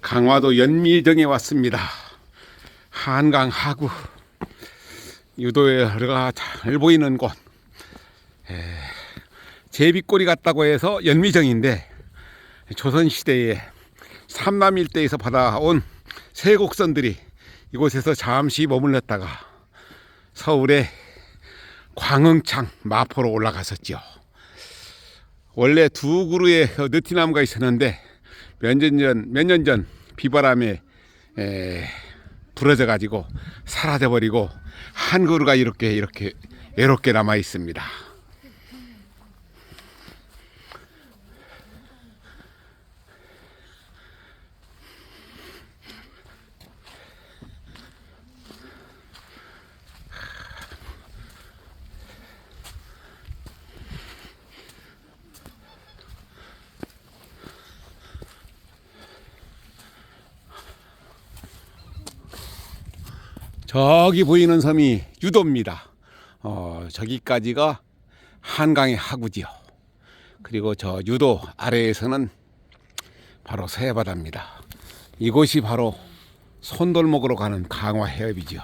강화도 연미정에 왔습니다. 한강 하구 유도가 잘 보이는 곳 에, 제비꼬리 같다고 해서 연미정인데 조선시대에 삼남 일대에서 받아온 세곡선들이 이곳에서 잠시 머물렀다가 서울의 광흥창 마포로 올라갔었죠. 원래 두 그루의 느티나무가 있었는데 몇 년 전, 몇 년 전 비바람에 에, 부러져 가지고 사라져 버리고 한 그루가 이렇게 이렇게 외롭게 남아 있습니다. 저기 보이는 섬이 유도입니다. 어, 저기까지가 한강의 하구지요. 그리고 저 유도 아래에서는 바로 서해바다입니다. 이곳이 바로 손돌목으로 가는 강화 해협이죠.